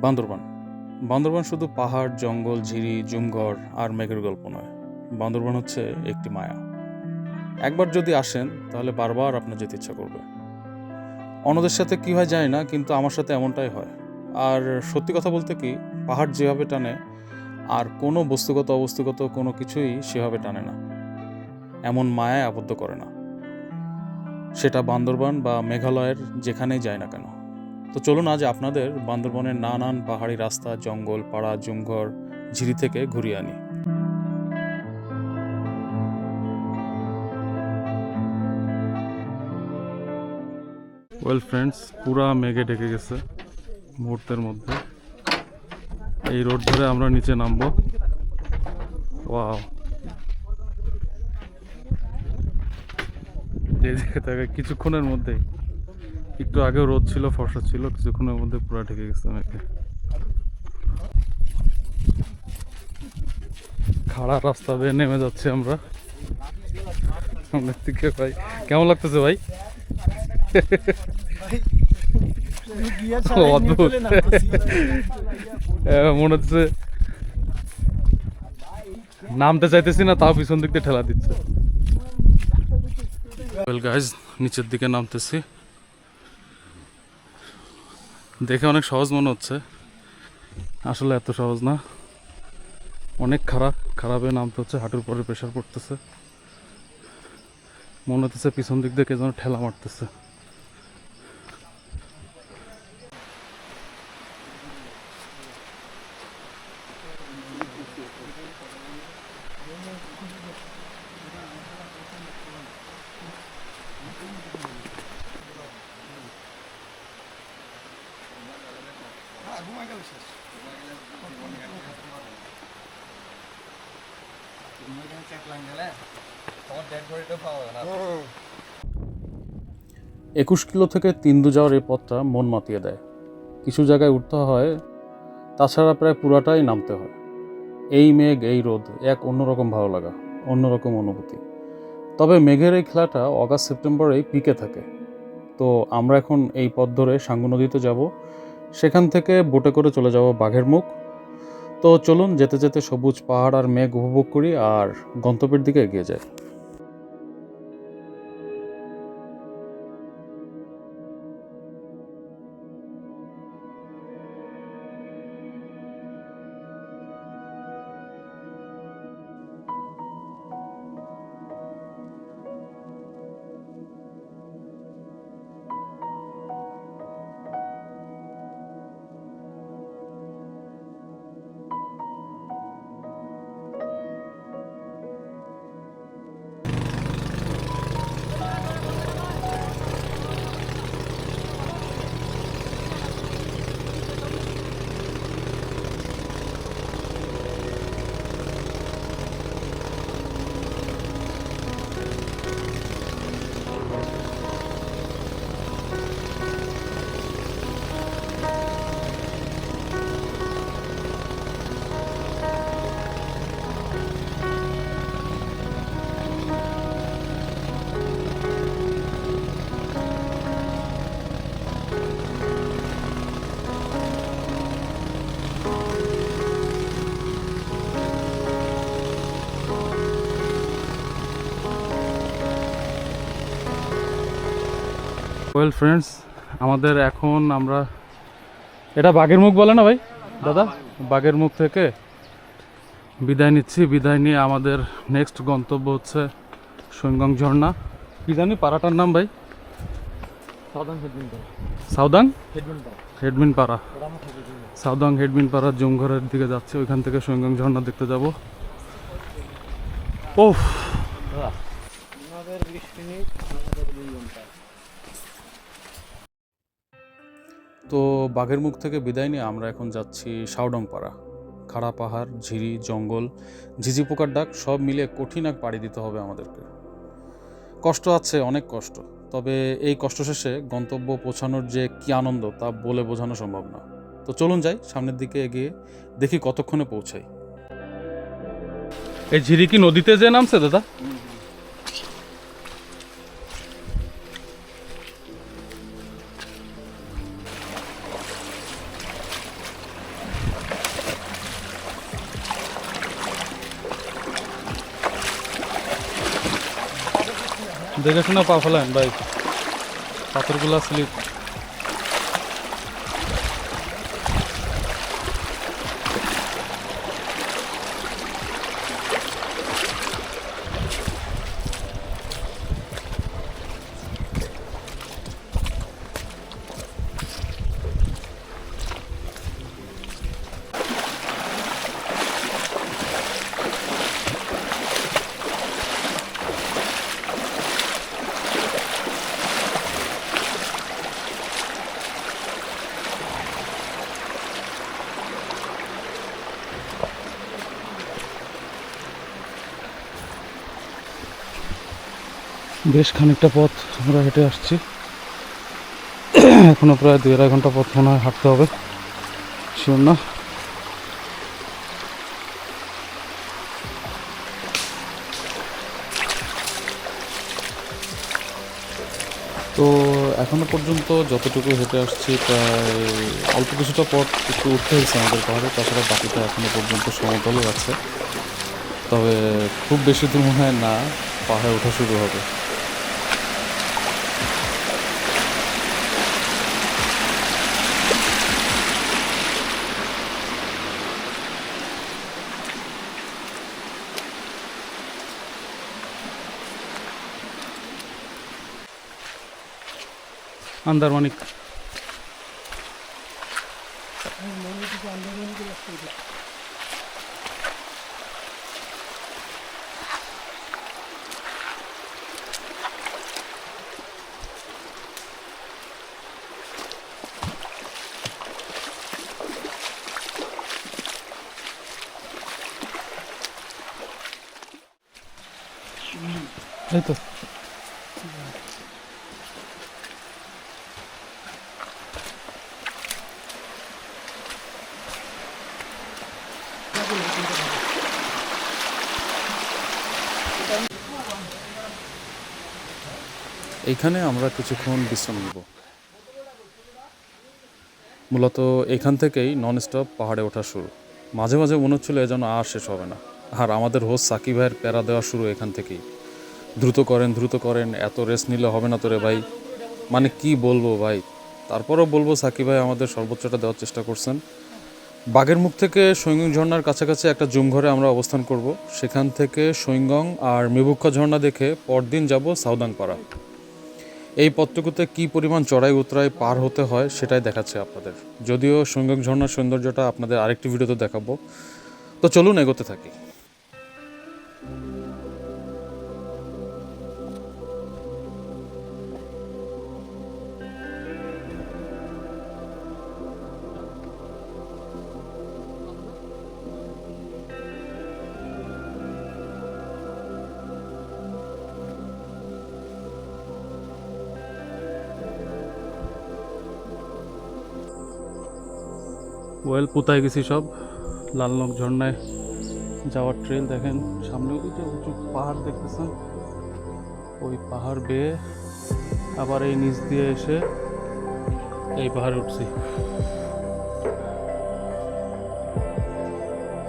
বান্দরবান। বান্দরবান শুধু পাহাড়, জঙ্গল, ঝিরি, জুমঘর আর মেঘের গল্প নয়। বান্দরবান হচ্ছে একটি মায়া। একবার যদি আসেন, তাহলে বারবার আপনার যেতে ইচ্ছা করবে। অন্যদের সাথে কী হয় জানি না, কিন্তু আমার সাথে এমনটাই হয়। আর সত্যি কথা বলতে কি, পাহাড় যেভাবে টানে, আর কোনো বস্তুগত, অবস্তুগত কোনো কিছুই সেভাবে টানে না। এমন মায়ায় আবদ্ধ করে না। সেটা বান্দরবান বা মেঘালয়ের যেখানেই যায় না কেন। তো চলুন আজ আপনাদের বান্দরবনের নানান পাহাড়ি রাস্তা, জঙ্গল, পাড়া, জুমঘর, ঝিরি থেকে ঘুরিয়ে আনি। ওয়েল ফ্রেন্ডস পুরা মেঘে ঢেকে গেছে মুহূর্তের মধ্যে। এই রোড ধরে আমরা নিচে নামবো। ওয়াও কিছুক্ষণের মধ্যেই একটু আগেও রোদ ছিল ফর্সা ছিল কিছুক্ষণের মধ্যে পুরা ঢেকে গেছে মেঘে খাড়া রাস্তা বেয়ে নেমে যাচ্ছি আমরা। সামনের দিকে ভাই কেমন লাগতেছে ভাই? অদ্ভুত মনে হচ্ছে নামতে চাইতেছি না তাও পিছন দিক দিয়ে ঠেলা দিচ্ছে। গাইজ নিচের দিকে নামতেছি। দেখে অনেক সহজ মনে হচ্ছে। আসলে এত সহজ না। অনেক খারাপ খারাপে নামতে হচ্ছে হাঁটুর পরে প্রেশার পড়তেছে। মনে হতেছে পিছন দিক দিয়ে কে যেন ঠেলা মারতেছে। একুশ কিলো থেকে তিন্দু যাওয়ার এই পথটা মন মাতিয়ে দেয়। কিছু জায়গায় উঠতে হয়, তাছাড়া প্রায় পুরাটাই নামতে হয়। এই মেঘ, এই রোদ, এক অন্যরকম ভালো লাগা অন্যরকম অনুভূতি। তবে মেঘের এই খেলাটা অগাস্ট সেপ্টেম্বরেই পিকে থাকে। তো আমরা এখন এই পথ ধরে সাঙ্গু নদীতে যাব। সেখান থেকে বোটে করে চলে যাব বাঘের মুখ। তো চলুন যেতে যেতে সবুজ পাহাড় আর মেঘ উপভোগ করি আর গন্তব্যের দিকে এগিয়ে যাই। ওয়েল ফ্রেন্ডস আমাদের এখন আমরা এটা বাঘের মুখ বলে না ভাই? দাদা বাঘের মুখ থেকে বিদায় নিচ্ছি। বিদায় নিয়ে আমাদের নেক্সট গন্তব্য হচ্ছে সৈঙ্গং ঝর্ণা। কি জানি পাড়াটার নাম ভাই? সাউদাং হেডমিন পাড়া সাউদাং হেডমিন পাড়ার জমঘরের দিকে যাচ্ছে। ওইখান থেকে সৈঙ্গং ঝর্ণা দেখতে যাব। ওফ তো বাঘের মুখ থেকে বিদায় নিয়ে আমরা এখন যাচ্ছি শাওডং পাড়া খাড়া পাহাড়, ঝিরি, জঙ্গল, ঝিঝি পোকার ডাক সব মিলে কঠিন এক পাড়ি দিতে হবে আমাদেরকে। কষ্ট আছে, অনেক কষ্ট। তবে এই কষ্ট শেষে গন্তব্য পৌঁছানোর যে কী আনন্দ তা বলে বোঝানো সম্ভব না। তো চলুন যাই, সামনের দিকে এগিয়ে দেখি কতক্ষণে পৌঁছাই। এই ঝিরি কি নদীতে যে নামছে দাদা? দেখে শুনে পা ফেলেন ভাই। পাথরগুলা স্লিপ। বেশ খানিকটা পথ আমরা হেঁটে আসছি। এখনও প্রায় দুই আড়াই ঘণ্টা পথ মনে হয় হাঁটতে হবে। শিওর না? তো এখনও পর্যন্ত যতটুকু হেঁটে আসছি প্রায় অল্প কিছুটা পথ একটু উঠতে হয়েছে আমাদের পাহাড়ে, তাছাড়া বাকিটা এখনও পর্যন্ত সমতলও আছে। তবে খুব বেশি দূর মনে হয় না, পাহাড়ে ওঠা শুরু হবে। আন্দারমানিক এই তো এইখানে আমরা কিছুক্ষণ বিশ্রাম নেব। মূলত এখান থেকেই নন স্টপ পাহাড়ে ওঠা শুরু। মাঝে মাঝে মনে হচ্ছিল যেন আর শেষ হবে না। আর আমাদের হোস্ট সাকিব ভাইয়ের প্যারা দেওয়া শুরু এখান থেকেই। দ্রুত করেন দ্রুত করেন, এত রেস্ট নিলে হবে না তোরে ভাই। মানে কি বলব ভাই? তারপরও বলব সাকিব ভাই আমাদের সর্বোচ্চটা দেওয়ার চেষ্টা করছেন। বাগের মুখ থেকে সৈঙ্গং ঝর্ণার কাছাকাছি একটা জুম ঘরে আমরা অবস্থান করব। সেখান থেকে সৈঙ্গং আর মেবুক্ষা ঝর্ণা দেখে পরদিন যাব সাউদাংপাড়া। এই পথটুকুতে কি পরিমাণ চড়াই উতরাই পার হতে হয় সেটাই দেখাচ্ছে আপনাদের। যদিও সঙ্গক ঝর্ণার সৌন্দর্যটা আপনাদের আরেকটি ভিডিওতে দেখাবো। তো চলুন এগোতে থাকি। ওয়েল কোথায় গেছি সব? লালনক ঝর্ণায় যাওয়ার ট্রেল দেখেন, সামনে যে উঁচু পাহাড় দেখতেছেন? ওই পাহাড় বেয়ে আবার এই নিচ দিয়ে এসে এই পাহাড়ে উঠছি।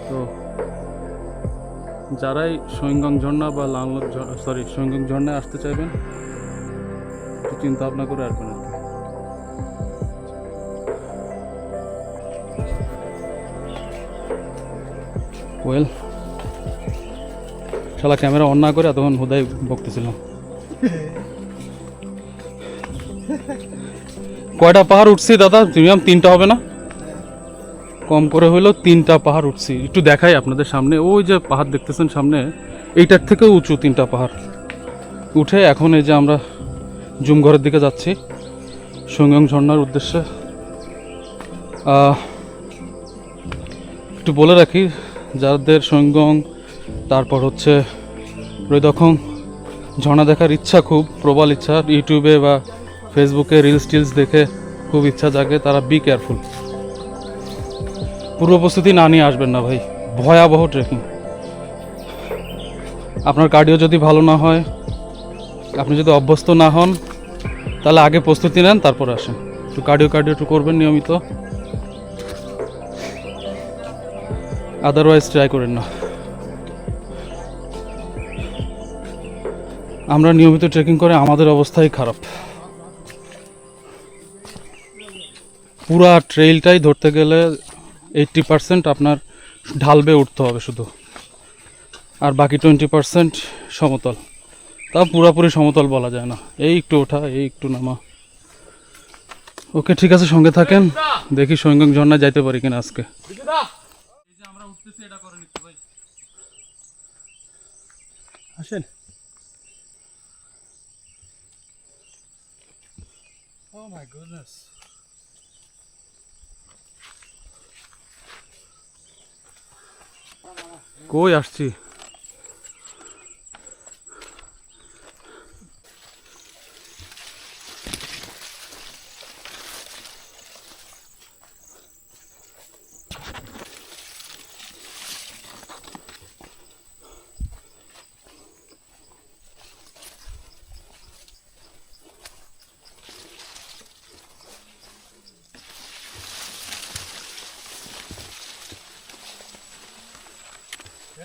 তো যারাই সৈঙ্গং ঝর্ণা বা লালনক সরি সৈঙ্গং ঝর্ণায় আসতে চাইবেন চিন্তা ভাবনা করে আসবেন। ওয়েল শালা ক্যামেরা অন না করে তখন হুদাই বকতেছিলাম কয়টা পাহাড় উঠছি দাদা? মিনিমাম তিনটা হবে না? কম করে হইলেও তিনটা পাহাড় উঠছি। একটু দেখাই আপনাদের সামনে। ওই যে পাহাড় দেখতেছেন সামনে, এইটার থেকেও উঁচু তিনটা পাহাড়। উঠে এখন এই যে আমরা জুমঘরের দিকে যাচ্ছি সঙ্গং ঝর্ণার উদ্দেশ্যে। একটু বলে রাখি যাদের সঙ্গং তারপর হচ্ছে রৈদখং ঝর্ণা দেখার ইচ্ছা খুব, প্রবল ইচ্ছা। ইউটিউবে বা ফেসবুকে রিলস টিলস দেখে খুব ইচ্ছা জাগে, তারা বি কেয়ারফুল পূর্ব প্রস্তুতি না নিয়ে আসবেন না ভাই, ভয়াবহ ট্রেকিং আপনার কার্ডিও যদি ভালো না হয়, আপনি যদি অভ্যস্ত না হন, তাহলে আগে প্রস্তুতি নেন, তারপর আসেন। একটু কার্ডিও কার্ডিও একটু করবেন নিয়মিত। আদারওয়াইজ ট্রাই করেন না। আমরা নিয়মিত ট্রেকিং করে, আমাদের অবস্থাই খারাপ। পুরা ট্রেইলটাই ধরতে গেলে এইট্টি পার্সেন্ট আপনার ঢাল বেয়ে উঠতে হবে শুধু। আর বাকি টোয়েন্টি পার্সেন্ট সমতল। তা পুরাপুরি সমতল বলা যায় না। এই একটু ওঠা, এই একটু নামা। ওকে, ঠিক আছে, সঙ্গে থাকেন। দেখি সৈঙ্গং ঝর্ণা যাইতে পারি কিনা আজকে। উঠতেছি এটা করে নিচ্ছি ভাই। আসেন। Oh my goodness. কই আসছি?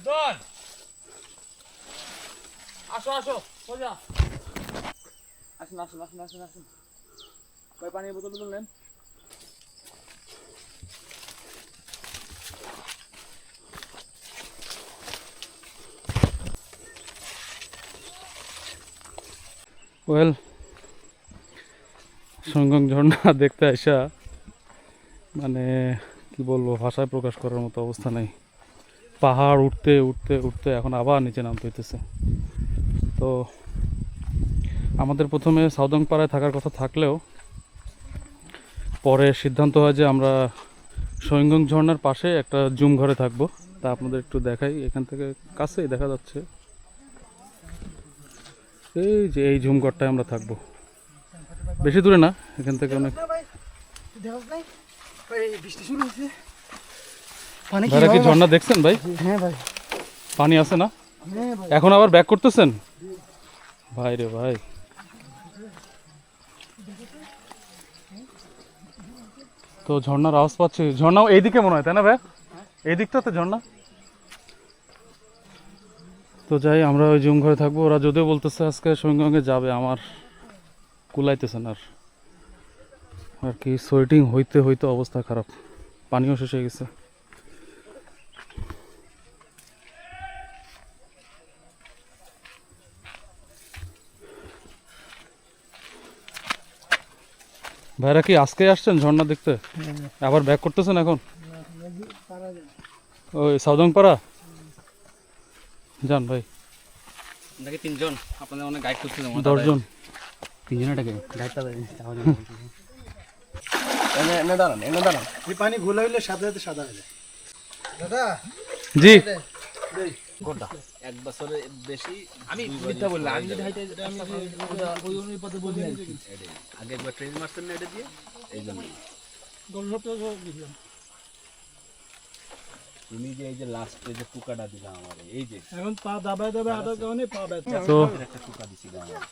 বেদন আসো আসো সোজা। আসুন আসুন আসুন আসুন আসুন। কয় পানির বোতল বোতল নেন? ওয়েল সঙ্গম ঝর্ণা দেখতে আসা মানে কি বলব ভাষায় প্রকাশ করার মতো অবস্থা নেই। পাহাড় উঠতে উঠতে উঠতে এখন আবার নিচে নামতে হইতেছে। তো আমাদের প্রথমে পাড়ায় থাকার কথা থাকলেও পরে সিদ্ধান্ত হয় যে আমরা সৈঙ্গং ঝর্ণার পাশে একটা জুম ঘরে থাকব। তা আপনাদের একটু দেখাই, এখান থেকে কাছেই দেখা যাচ্ছে। এই যে এই ঝুম ঘরটায় আমরা থাকব। বেশি দূরে না, এখান থেকে অনেক বৃষ্টি শুরু হয়েছে পানি ভাইরা কি ঝর্ণা দেখছেন ভাই? হ্যাঁ ভাই। পানি আছে না? হ্যাঁ ভাই। এখন আবার ব্যাক করতেছেন? ভাই রে ভাই। তো ঝর্ণার আওয়াজ পাচ্ছি। ঝর্ণাও এইদিকে মনে হয় তাই না ভাই? এই দিকটা তো ঝর্ণা? তো যাই আমরা ওই জুম ঘরে থাকব। ওরা যদিও বলতেছে আজকে সঙ্গে সঙ্গে যাবে আমার কুলাইতেছে না আর। আর কি সোয়েটিং হইতে হইতে অবস্থা খারাপ। পানিও শেষ হয়ে গেছে। ভাইরা কি আজকে আসছেন ঝর্ণা দেখতে? আবার ব্যাক করতেছেন এখন? ওই সাউদং পাড়া যান ভাই। তিনজন? আপনাদের অনেক গাইড দশজন। গাইডটা এনে এনে দাঁড়ান এনে দাঁড়ান। এই পানি ঘোলা হইলে সাদা সাথে সাদা হয়ে যায় দাদা। জি। এক বছরের বেশি আমি মিথ্যা বললাম আমি যদি হাইটে আমি ওই অনুপাতে বলি আগে একবার ট্রেন মারতেন না এটা দিয়ে এই জন্য। তুমি যে এই যে লাস্টে যে পোকাটা দিলা আমার এই যে। এখন পা দাবায় দাবায় আটার কারণে পা ব্যথা। তো একটা পোকা দিছিল আমার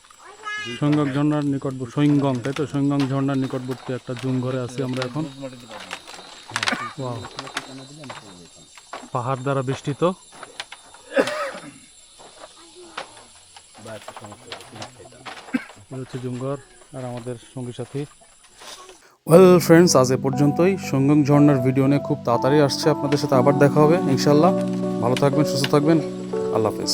সৈঙ্গং ঝর্ণার নিকটবর্তী সৈঙ্গং তাই তো? সৈঙ্গং ঝর্ণার নিকটবর্তী একটা জুম ঘরে আছি আমরা এখন। পাহাড় দ্বারা বেষ্টিত বা একটা সমস্যা এই আর আমাদের ওয়েল ফ্রেন্ডস আজ এ পর্যন্তই। সঙ্গম ঝর্ণার ভিডিও নিয়ে খুব তাড়াতাড়ি আসছে। আপনাদের সাথে আবার দেখা হবে ইনশাল্লাহ ভালো থাকবেন, সুস্থ থাকবেন। আল্লাহ হাফেজ।